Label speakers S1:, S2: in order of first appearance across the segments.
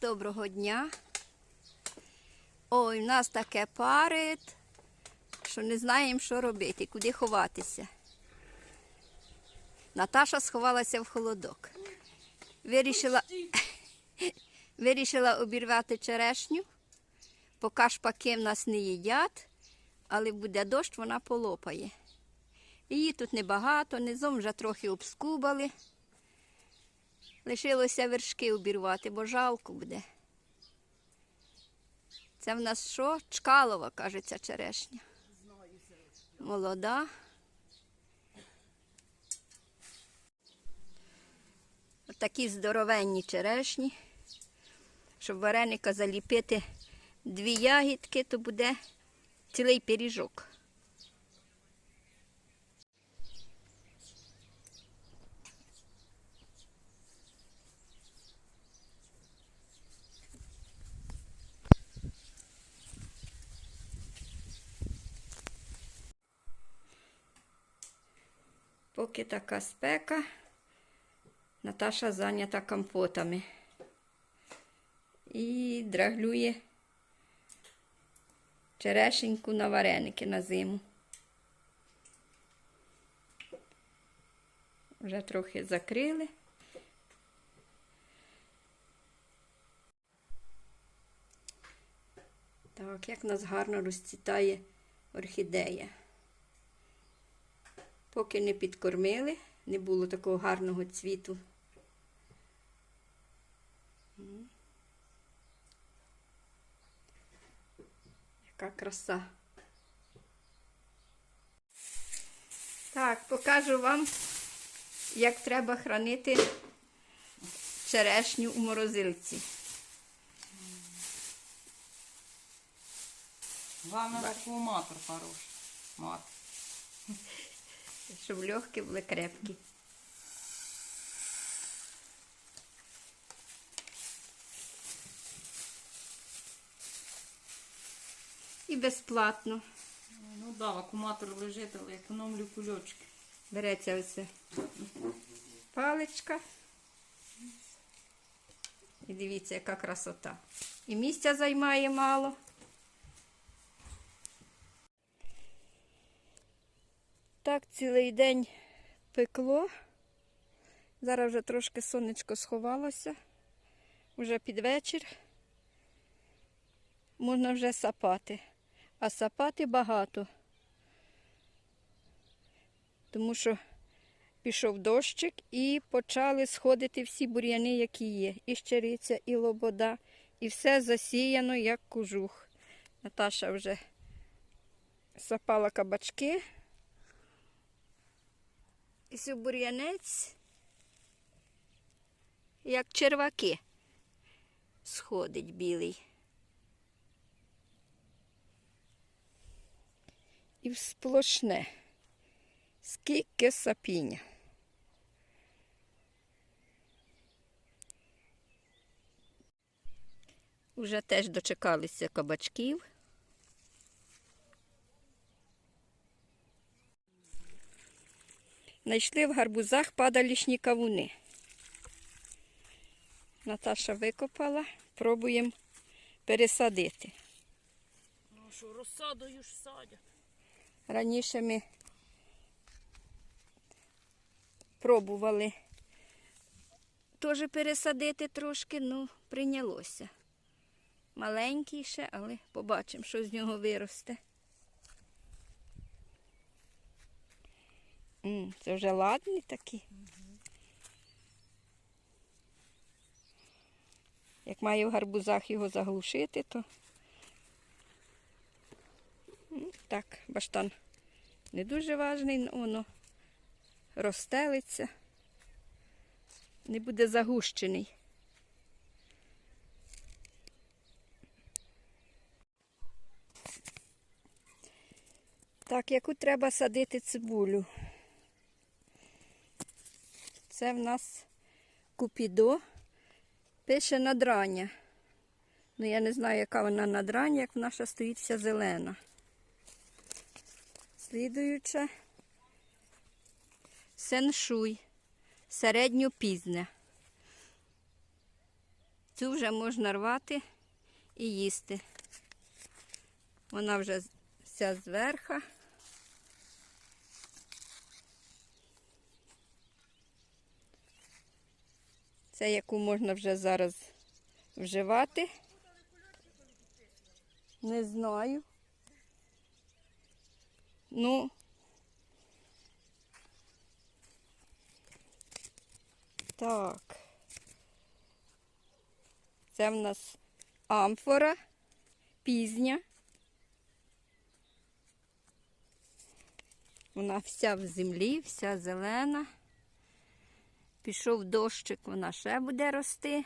S1: Доброго дня. Ой, в нас таке парить, що не знаємо, що робити, куди ховатися. Наташа сховалася в холодок. Вирішила, вирішила обірвати черешню. Поки шпаки в нас не їдять, але буде дощ, вона полопає. Її тут небагато, низом вже трохи обскубали. Лишилося вершки обірвати, бо жалко буде. Це в нас що? Чкалова, кажеться, черешня. Молода. Такі здоровенні черешні. Щоб вареника заліпити дві ягідки, то буде цілий пиріжок. Поки така спека, Наташа зайнята компотами і драглює черешеньку на вареники на зиму. Вже трохи закрили. Так, як нас гарно розцвітає орхідея. Поки не підкормили, не було такого гарного цвіту. Яка краса. Так, покажу вам, як треба хранити черешню у морозилці.
S2: Главное, матер хороший. Мат.
S1: Щоб легкі були крепкі. І безплатно.
S2: Ну да, акумулятор лежить, але економлю кульочки.
S1: Береться ось паличка. І дивіться, яка красота. І місця займає мало. Так цілий день пекло. Зараз вже трошки сонечко сховалося. Вже під вечір. Можна вже сапати. А сапати багато. Тому що пішов дощик і почали сходити всі бур'яни, які є. І щириця, і лобода, і все засіяно, як кожух. Наташа вже сапала кабачки. І бур'янець, як черваки, сходить білий. І всплошне. Скільки сапіння. Уже теж дочекалися кабачків. Знайшли в гарбузах падалішні кавуни. Наташа викопала, пробуємо пересадити.
S2: Ну що, розсадою ж садять.
S1: Раніше ми пробували теж пересадити трошки, ну, прийнялося. Маленький ще, але побачимо, що з нього виросте. М, це вже ладні такі. Як має в гарбузах його заглушити, то так, баштан не дуже важний, але воно розстелиться, не буде загущений. Так, яку треба садити цибулю? Це в нас купідо, пише надрання. Ну, я не знаю, яка вона надрання, як наша стоїть вся зелена. Слідуюче сеншуй, середньопізне. Цю вже можна рвати і їсти. Вона вже вся зверха. Це яку можна вже зараз вживати. Не знаю. Ну. Так. Це в нас амфора пізня. Вона вся в землі, вся зелена. Пішов дощик, вона ще буде рости.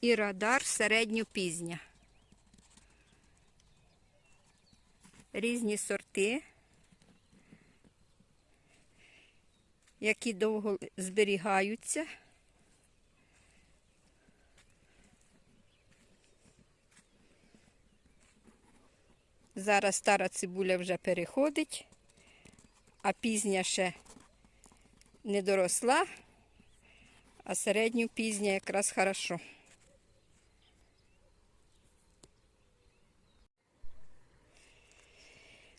S1: І радар середньопізня. Різні сорти, які довго зберігаються. Зараз стара цибуля вже переходить, а пізня ще не доросла, а середню пізня якраз хорошо.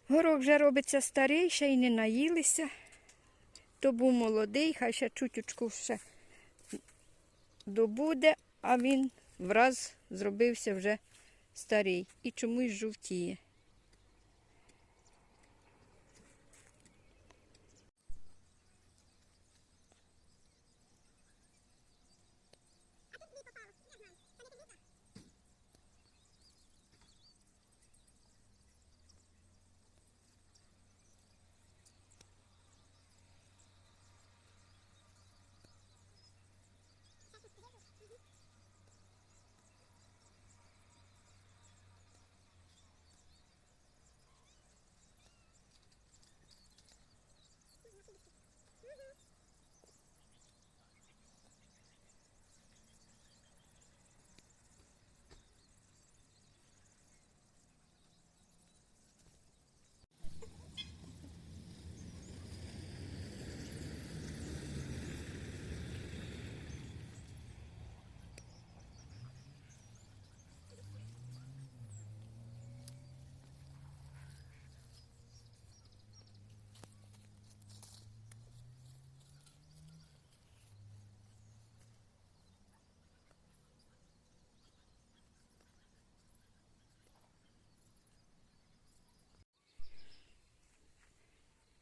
S1: Горох вже робиться старий, ще й не наїлися. То був молодий, хай ще чутючку ще добуде, а він враз зробився вже старий і чомусь жовтіє.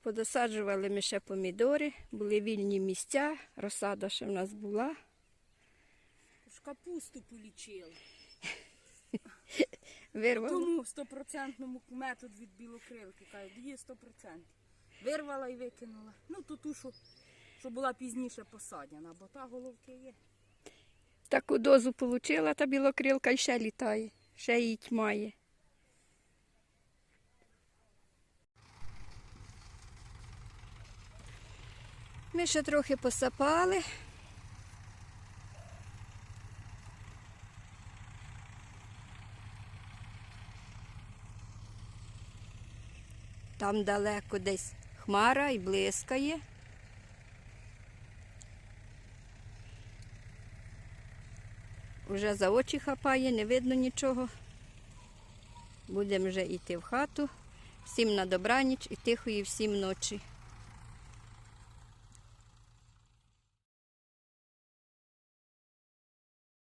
S1: Подосаджували ми ще помідори, були вільні місця, розсада ще в нас була.
S2: Ж капусту полічила.
S1: Вирвали.
S2: Тому стопроцентному метод від білокрилки. Каже, є 100%. Вирвала і викинула. Ну, то ту, що, що була пізніше посадяна, бо та головки є.
S1: Таку дозу отримала, та білокрилка і ще літає, ще її тьмає. Ми ще трохи посапали. Там далеко десь хмара і блискає. Уже за очі хапає, не видно нічого. Будемо вже йти в хату. Всім на добраніч і тихої всім ночі.